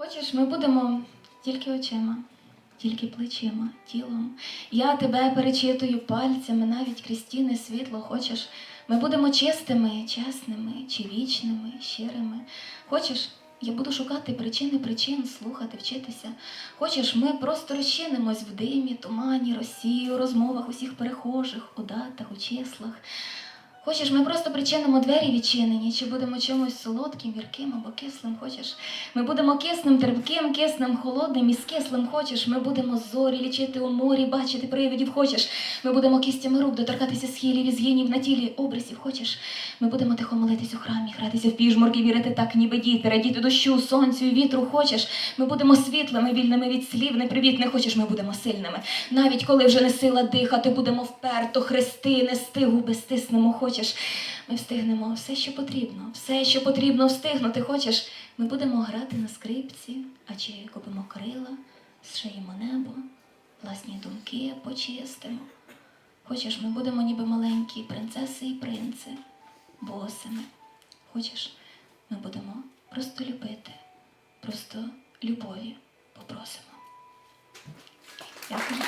Хочеш, ми будемо тільки очима, тільки плечима, тілом. Я тебе перечитую пальцями, навіть крізь стіни світло. Хочеш, ми будемо чистими, чесними, чи вічними, щирими. Хочеш, я буду шукати причини причин, слухати, вчитися. Хочеш, ми просто розчинимось в димі, тумані, росі, у розмовах усіх перехожих, у датах, у числах. Хочеш, ми просто причинимо двері відчинені, чи будемо чимось солодким, гірким або кислим. Хочеш, ми будемо кисним, терпким, кисним, холодним і з кислим. Хочеш, ми будемо зорі лічити у морі, бачити привидів. Хочеш, ми будемо кістями рук доторкатися схилів і згинів на тілі образів. Хочеш, ми будемо тихо молитись у храмі, гратися в піжмурки, вірити так, ніби діти, радіти дощу, сонцю і вітру. Хочеш, ми будемо світлими, вільними від слів, непривітних. Хочеш, ми будемо сильними. Навіть коли вже не сила дихати, будемо вперто хрести, нести губи стиснемо. Хочеш, ми встигнемо все, що потрібно, все, що потрібно встигнути. Хочеш, ми будемо грати на скрипці, а чи купимо крила, зшиємо небо, власні думки почистимо. Хочеш, ми будемо ніби маленькі принцеси і принци, босими. Хочеш, ми будемо просто любити, просто любові попросимо. Дякую.